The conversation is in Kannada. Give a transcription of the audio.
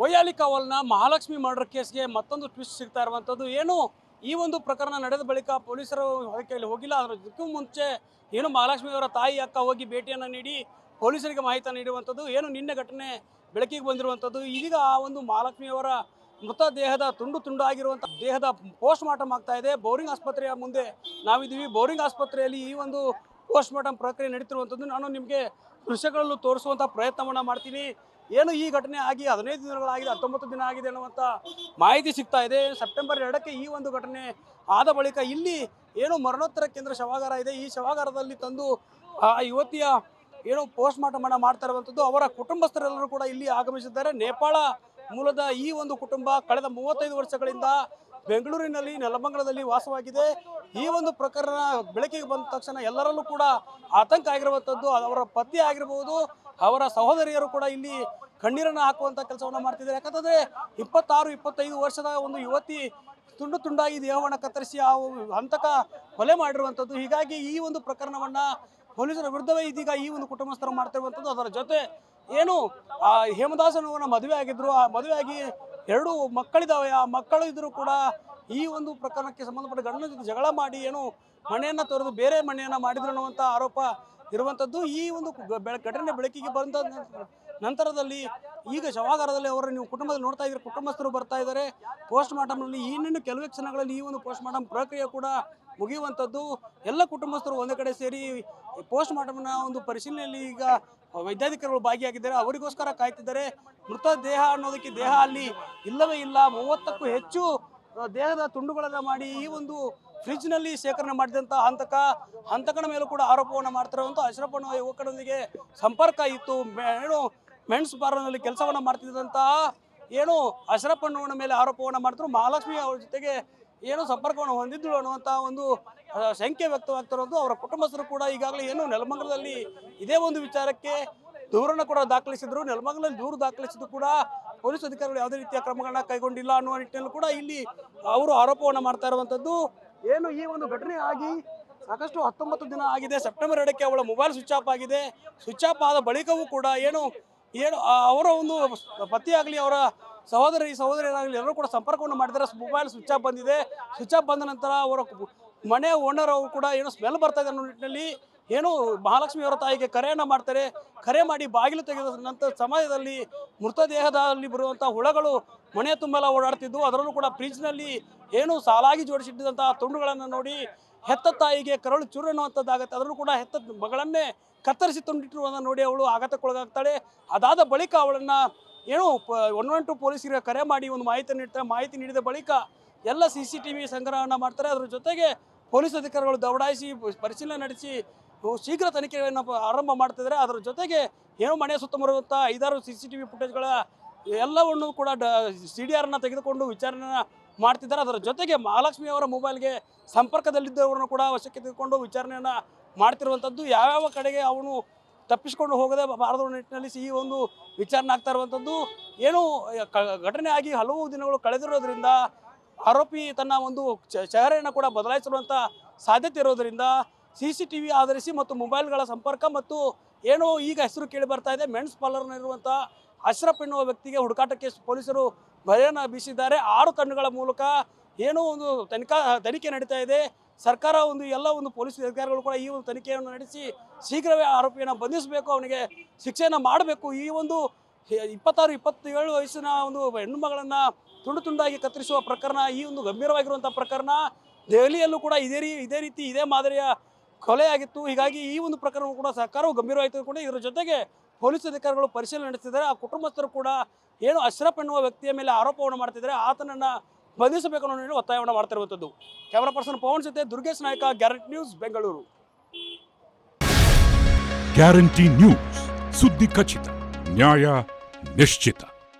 ವೈಯಾಲಿ ಕಾವಲ್ನ ಮಹಾಲಕ್ಷ್ಮಿ ಮರ್ಡರ್ ಕೇಸ್ಗೆ ಮತ್ತೊಂದು ಟ್ವಿಸ್ಟ್ ಸಿಗ್ತಾ ಇರುವಂಥದ್ದು. ಏನು? ಈ ಒಂದು ಪ್ರಕರಣ ನಡೆದ ಬಳಿಕ ಪೊಲೀಸರು ಹೊರಕೆಯಲ್ಲಿ ಹೋಗಿಲ್ಲ. ಅದಕ್ಕೂ ಮುಂಚೆ ಏನು ಮಹಾಲಕ್ಷ್ಮಿ ಅವರ ತಾಯಿ ಅಕ್ಕ ಹೋಗಿ ಭೇಟಿಯನ್ನು ನೀಡಿ ಪೊಲೀಸರಿಗೆ ಮಾಹಿತಿ ನೀಡುವಂಥದ್ದು. ಏನು ನಿನ್ನೆ ಘಟನೆ ಬೆಳಕಿಗೆ ಬಂದಿರುವಂಥದ್ದು. ಇದೀಗ ಆ ಒಂದು ಮಹಾಲಕ್ಷ್ಮಿಯವರ ಮೃತದೇಹದ ತುಂಡು ತುಂಡು ಆಗಿರುವಂಥ ದೇಹದ ಪೋಸ್ಟ್ ಮಾರ್ಟಮ್ ಆಗ್ತಾ ಇದೆ. ಬೋರಿಂಗ್ ಆಸ್ಪತ್ರೆಯ ಮುಂದೆ ನಾವಿದ್ದೀವಿ. ಬೋರಿಂಗ್ ಆಸ್ಪತ್ರೆಯಲ್ಲಿ ಈ ಒಂದು ಪೋಸ್ಟ್ ಮಾರ್ಟಮ್ ಪ್ರಕ್ರಿಯೆ ನಡೀತಿರುವಂಥದ್ದು. ನಾನು ನಿಮಗೆ ದೃಶ್ಯಗಳಲ್ಲೂ ತೋರಿಸುವಂಥ ಪ್ರಯತ್ನವನ್ನು ಮಾಡ್ತೀನಿ. ಏನು ಈ ಘಟನೆ ಆಗಿ ಹದಿನೈದು ದಿನಗಳಾಗಿದೆ ಹತ್ತೊಂಬತ್ತು ದಿನ ಆಗಿದೆ ಅನ್ನುವಂಥ ಮಾಹಿತಿ ಸಿಗ್ತಾ ಇದೆ. ಸೆಪ್ಟೆಂಬರ್ ಎರಡಕ್ಕೆ ಈ ಒಂದು ಘಟನೆ ಆದ ಬಳಿಕ ಇಲ್ಲಿ ಏನು ಮರಣೋತ್ತರ ಕೇಂದ್ರ ಶವಾಗಾರ ಇದೆ. ಈ ಶವಾಗಾರದಲ್ಲಿ ತಂದು, ಆ, ಯುವತಿಯ ಏನು ಪೋಸ್ಟ್ ಮಾರ್ಟಮ್ ಅನ್ನ ಮಾಡ್ತಾ ಇರುವಂಥದ್ದು ಅವರ ಕುಟುಂಬಸ್ಥರೆಲ್ಲರೂ ಕೂಡ ಇಲ್ಲಿ ಆಗಮಿಸಿದ್ದಾರೆ. ನೇಪಾಳ ಮೂಲದ ಈ ಒಂದು ಕುಟುಂಬ ಕಳೆದ ಮೂವತ್ತೈದು ವರ್ಷಗಳಿಂದ ಬೆಂಗಳೂರಿನಲ್ಲಿ, ನೆಲಮಂಗಲದಲ್ಲಿ ವಾಸವಾಗಿದೆ. ಈ ಒಂದು ಪ್ರಕರಣ ಬೆಳಕಿಗೆ ಬಂದ ತಕ್ಷಣ ಎಲ್ಲರಲ್ಲೂ ಕೂಡ ಆತಂಕ ಆಗಿರುವಂಥದ್ದು ಅವರ ಪತಿ ಆಗಿರಬಹುದು ಅವರ ಸಹೋದರಿಯರು ಕೂಡ ಇಲ್ಲಿ ಕಣ್ಣೀರನ್ನು ಹಾಕುವಂಥ ಕೆಲಸವನ್ನು ಮಾಡ್ತಿದ್ದಾರೆ. ಯಾಕಂತಂದ್ರೆ ಇಪ್ಪತ್ತಾರು, ಇಪ್ಪತ್ತೈದು ವರ್ಷದ ಒಂದು ಯುವತಿ ತುಂಡು ತುಂಡಾಗಿ ದೇಹವನ್ನು ಕತ್ತರಿಸಿ ಆ ಹಂತಕ ಕೊಲೆ ಮಾಡಿರುವಂಥದ್ದು ಹೀಗಾಗಿ ಈ ಒಂದು ಪ್ರಕರಣವನ್ನ ಪೊಲೀಸರ ವಿರುದ್ಧವೇ ಇದೀಗ ಈ ಒಂದು ಕುಟುಂಬಸ್ಥರು ಮಾಡ್ತಿರುವಂಥದ್ದು ಅದರ ಜೊತೆ ಏನು, ಆ ಹೇಮದಾಸನವರ ಮದುವೆ ಆಗಿದ್ರು. ಆ ಮದುವೆಯಾಗಿ ಎರಡು ಮಕ್ಕಳಿದಾವೆ. ಆ ಮಕ್ಕಳು ಇದ್ರು ಕೂಡ ಈ ಒಂದು ಪ್ರಕರಣಕ್ಕೆ ಸಂಬಂಧಪಟ್ಟ ಗಂಡನ ಜೊತೆ ಜಗಳ ಮಾಡಿ ಏನು ಮನೆಯನ್ನ ತೊರೆದು ಬೇರೆ ಮನೆಯನ್ನ ಮಾಡಿದ್ರು ಅನ್ನುವಂಥ ಆರೋಪ ಇರುವಂಥದ್ದು ಈ ಒಂದು ಬೆಳ- ಘಟನೆ ಬೆಳಕಿಗೆ ಬಂದ ನಂತರದಲ್ಲಿ ಈಗ ಶವಾಗಾರದಲ್ಲಿ ಅವರು ನೀವು ಕುಟುಂಬದಲ್ಲಿ ನೋಡ್ತಾ ಇದ್ರೆ ಕುಟುಂಬಸ್ಥರು ಬರ್ತಾ ಇದ್ದಾರೆ. ಪೋಸ್ಟ್ ಮಾರ್ಟಮ್ನಲ್ಲಿ ಇನ್ನೇನು ಕೆಲವೇ ಕ್ಷಣಗಳಲ್ಲಿ ಈ ಒಂದು ಪೋಸ್ಟ್ ಮಾರ್ಟಮ್ ಪ್ರಕ್ರಿಯೆ ಕೂಡ ಮುಗಿಯುವಂಥದ್ದು ಎಲ್ಲ ಕುಟುಂಬಸ್ಥರು ಒಂದೇ ಕಡೆ ಸೇರಿ ಪೋಸ್ಟ್ ಮಾರ್ಟಮ್ನ ಒಂದು ಪರಿಶೀಲನೆಯಲ್ಲಿ ಈಗ ವೈದ್ಯಾಧಿಕಾರಿಗಳು ಭಾಗಿಯಾಗಿದ್ದಾರೆ. ಅವರಿಗೋಸ್ಕರ ಕಾಯ್ತಿದ್ದಾರೆ. ಮೃತ ದೇಹ ಅನ್ನೋದಕ್ಕೆ ದೇಹ ಅಲ್ಲಿ ಇಲ್ಲವೇ ಇಲ್ಲ. ಮೂವತ್ತಕ್ಕೂ ಹೆಚ್ಚು ದೇಹದ ತುಂಡುಗಳನ್ನು ಮಾಡಿ ಈ ಒಂದು ಫ್ರಿಜ್ನಲ್ಲಿ ಶೇಖರಣೆ ಮಾಡಿದಂಥ ಹಂತಕ ಹಂತಕನ ಮೇಲೂ ಕೂಡ ಆರೋಪವನ್ನು ಮಾಡ್ತಿರುವಂಥ ಅಶ್ರಪ್ಪನ ಯುವಕರೊಂದಿಗೆ ಸಂಪರ್ಕ ಇತ್ತು. ಏನು ಮೆಣಸು ಬಾರ್ನಲ್ಲಿ ಕೆಲಸವನ್ನು ಮಾಡ್ತಿದ್ದಂತಹ ಏನು ಅಶ್ರಫ್ ಅನ್ನುವನ ಮೇಲೆ ಆರೋಪವನ್ನು ಮಾಡ್ತಿದ್ರು. ಮಹಾಲಕ್ಷ್ಮಿ ಅವರ ಜೊತೆಗೆ ಏನು ಸಂಪರ್ಕವನ್ನು ಹೊಂದಿದ್ರು ಅನ್ನುವಂಥ ಒಂದು ಶಂಕೆ ವ್ಯಕ್ತವಾಗ್ತಿರೋದು. ಅವರ ಕುಟುಂಬಸ್ಥರು ಕೂಡ ಈಗಾಗಲೇ ಏನು ನೆಲಮಂಗಲದಲ್ಲಿ ಇದೇ ಒಂದು ವಿಚಾರಕ್ಕೆ ದೂರನ್ನು ಕೂಡ ದಾಖಲಿಸಿದ್ರು. ನೆಲಮಂಗಲದಲ್ಲಿ ದೂರು ದಾಖಲಿಸಿದ್ರು ಕೂಡ ಪೊಲೀಸ್ ಅಧಿಕಾರಿಗಳು ಯಾವುದೇ ರೀತಿಯ ಕ್ರಮಗಳನ್ನ ಕೈಗೊಂಡಿಲ್ಲ ಅನ್ನುವ ನಿಟ್ಟಿನಲ್ಲಿ ಕೂಡ ಇಲ್ಲಿ ಅವರು ಆರೋಪವನ್ನು ಮಾಡ್ತಾ ಇರುವಂಥದ್ದು. ಏನು ಈ ಒಂದು ಘಟನೆ ಆಗಿ ಸಾಕಷ್ಟು ಹತ್ತೊಂಬತ್ತು ದಿನ ಆಗಿದೆ. ಸೆಪ್ಟೆಂಬರ್ ಎರಡಕ್ಕೆ ಅವಳ ಮೊಬೈಲ್ ಸ್ವಿಚ್ ಆಫ್ ಆಗಿದೆ. ಸ್ವಿಚ್ ಆಫ್ ಆದ ಬಳಿಕವೂ ಕೂಡ ಏನು ಏನು ಅವರ ಒಂದು ಪತಿಯಾಗಲಿ, ಅವರ ಸಹೋದರಿ, ಸಹೋದರಿಯರಾಗಲಿ ಎಲ್ಲರೂ ಕೂಡ ಸಂಪರ್ಕವನ್ನು ಮಾಡಿದರೆ ಮೊಬೈಲ್ ಸ್ವಿಚ್ ಆಫ್ ಬಂದಿದೆ. ಸ್ವಿಚ್ ಆಫ್ ಬಂದ ನಂತರ ಅವರ ಮನೆ ಓನರ್ ಅವರು ಕೂಡ ಏನು ಸ್ಮೆಲ್ ಬರ್ತಾ ಇದೆ ಅನ್ನೋ ನಿಟ್ಟಿನಲ್ಲಿ ಏನು ಮಹಾಲಕ್ಷ್ಮಿ ಅವರ ತಾಯಿಗೆ ಕರೆಯನ್ನು ಮಾಡ್ತಾರೆ. ಕರೆ ಮಾಡಿ ಬಾಗಿಲು ತೆಗೆದ ನಂತರ ಸಮಯದಲ್ಲಿ ಮೃತದೇಹದಲ್ಲಿ ಬರುವಂಥ ಹುಳಗಳು ಮನೆ ತುಂಬೆಲ್ಲ ಓಡಾಡ್ತಿದ್ವು. ಅದರಲ್ಲೂ ಕೂಡ ಫ್ರಿಜ್ನಲ್ಲಿ ಏನು ಸಾಲಾಗಿ ಜೋಡಿಸಿಟ್ಟಿದಂಥ ತುಂಡುಗಳನ್ನು ನೋಡಿ ಹೆತ್ತ ತಾಯಿಗೆ ಕರಳು ಚೂರು ಅನ್ನುವಂಥದ್ದಾಗತ್ತೆ ಅದರಲ್ಲೂ ಕೂಡ ಹೆತ್ತ ಮಗಳನ್ನೇ ಕತ್ತರಿಸಿ ತುಂಡಿಟ್ಟಿರುವುದನ್ನು ನೋಡಿ ಅವಳು ಆಘಾತಕ್ಕೊಳಗಾಗ್ತಾಳೆ. ಅದಾದ ಬಳಿಕ ಅವಳನ್ನ ಏನು ಒನ್ ಒನ್ ಟು ಪೊಲೀಸರಿಗೆ ಕರೆ ಮಾಡಿ ಒಂದು ಮಾಹಿತಿ ನೀಡ್ತಾರೆ ಮಾಹಿತಿ ನೀಡಿದ ಬಳಿಕ ಎಲ್ಲ ಸಿ ಸಿ ಟಿ ವಿ ಸಂಗ್ರಹವನ್ನು ಮಾಡ್ತಾರೆ. ಅದರ ಜೊತೆಗೆ ಪೊಲೀಸ್ ಅಧಿಕಾರಿಗಳು ದೌಡಾಯಿಸಿ ಪರಿಶೀಲನೆ ನಡೆಸಿ ಶೀಘ್ರ ತನಿಖೆಯನ್ನು ಆರಂಭ ಮಾಡ್ತಿದ್ದಾರೆ ಅದರ ಜೊತೆಗೆ ಏನು ಮನೆ ಸುತ್ತಮುತ್ತ ಐದಾರು ಸಿ ಸಿ ಟಿ ವಿ ಫುಟೇಜ್ಗಳ ಎಲ್ಲವನ್ನು ಕೂಡ ಡ ಸಿ ಡಿ ಆರ್ನ ತೆಗೆದುಕೊಂಡು ವಿಚಾರಣೆ ಮಾಡ್ತಿದ್ದಾರೆ. ಅದರ ಜೊತೆಗೆ ಮಹಾಲಕ್ಷ್ಮಿ ಅವರ ಮೊಬೈಲ್ಗೆ ಸಂಪರ್ಕದಲ್ಲಿದ್ದವರನ್ನು ಕೂಡ ವಶಕ್ಕೆ ತೆಗೆದುಕೊಂಡು ವಿಚಾರಣೆಯನ್ನು ಮಾಡ್ತಿರುವಂಥದ್ದು ಯಾವ್ಯಾವ ಕಡೆಗೆ ಅವನು ತಪ್ಪಿಸಿಕೊಂಡು ಹೋಗದೆ ಬಾರದ ನಿಟ್ಟಿನಲ್ಲಿ ಈ ಒಂದು ವಿಚಾರಣೆ ಆಗ್ತಾ ಇರುವಂಥದ್ದು ಏನು ಘಟನೆ ಆಗಿ ಹಲವು ದಿನಗಳು ಕಳೆದಿರೋದ್ರಿಂದ, ಆರೋಪಿ ತನ್ನ ಒಂದು ಚಹರೆಯನ್ನು ಕೂಡ ಬದಲಾಯಿಸಿರುವಂಥ ಸಾಧ್ಯತೆ ಇರೋದರಿಂದ ಸಿ ಸಿ ಟಿ ವಿ ಆಧರಿಸಿ ಮತ್ತು ಮೊಬೈಲ್ಗಳ ಸಂಪರ್ಕ ಮತ್ತು ಏನು ಈಗ ಹೆಸರು ಕೇಳಿ ಬರ್ತಾ ಇದೆ, ಮೆನ್ಸ್ ಪಾರ್ಲರ್ನಲ್ಲಿರುವಂಥ ಅಶ್ರಫ್ ಎನ್ನುವ ವ್ಯಕ್ತಿಗೆ ಹುಡುಕಾಟಕ್ಕೆ ಪೊಲೀಸರು ಭಯನ ಬೀಸಿದ್ದಾರೆ. ಆರು ತಂಡಗಳ ಮೂಲಕ ಏನೋ ಒಂದು ತನಿಖಾ, ತನಿಖೆ ನಡೀತಾ ಇದೆ. ಸರ್ಕಾರ ಒಂದು ಎಲ್ಲ ಒಂದು ಪೊಲೀಸ್ ಅಧಿಕಾರಿಗಳು ಕೂಡ ಈ ಒಂದು ತನಿಖೆಯನ್ನು ನಡೆಸಿ ಶೀಘ್ರವೇ ಆರೋಪಿಯನ್ನು ಬಂಧಿಸಬೇಕು, ಅವನಿಗೆ ಶಿಕ್ಷೆಯನ್ನು ಮಾಡಬೇಕು. ಈ ಒಂದು ಇಪ್ಪತ್ತಾರು, ಇಪ್ಪತ್ತೇಳು ವಯಸ್ಸಿನ ಒಂದು ಹೆಣ್ಣು ಮಗಳನ್ನು ತುಂಡು ತುಂಡಾಗಿ ಕತ್ತರಿಸುವ ಪ್ರಕರಣ, ಈ ಒಂದು ಗಂಭೀರವಾಗಿರುವಂಥ ಪ್ರಕರಣ ದೆಹಲಿಯಲ್ಲೂ ಕೂಡ ಇದೇ ರೀ, ಇದೇ ರೀತಿ ಇದೇ ಮಾದರಿಯ ಕೊಲೆ ಆಗಿತ್ತು. ಹೀಗಾಗಿ ಈ ಒಂದು ಪ್ರಕರಣ ಕೂಡ ಸರ್ಕಾರವು ಗಂಭೀರವಾಗಿ ತೆಗೆದುಕೊಂಡು ಇದರ ಜೊತೆಗೆ ಪೊಲೀಸ್ ಅಧಿಕಾರಿಗಳು ಪರಿಶೀಲನೆ ನಡೆಸಿದ್ದಾರೆ ಆ ಕುಟುಂಬಸ್ಥರು ಕೂಡ ಏನು ಅಶ್ರಫ್ ಎನ್ನುವ ವ್ಯಕ್ತಿಯ ಮೇಲೆ ಆರೋಪವನ್ನು ಮಾಡ್ತಿದ್ದಾರೆ. ಆತನನ್ನ ಬಂಧಿಸಬೇಕು ಅನ್ನೋ ನಿಟ್ಟಿನಲ್ಲಿ ಒತ್ತಾಯವನ್ನು ಮಾಡ್ತಿರುವಂಥದ್ದು. ಕ್ಯಾಮರಾ ಪರ್ಸನ್ ಪವನ್ ಜೊತೆ Durgesh Naik, guarantee news, Bengaluru. Guarantee news. ಸುದ್ದಿ ಖಚಿತ, ನ್ಯಾಯ ನಿಶ್ಚಿತ.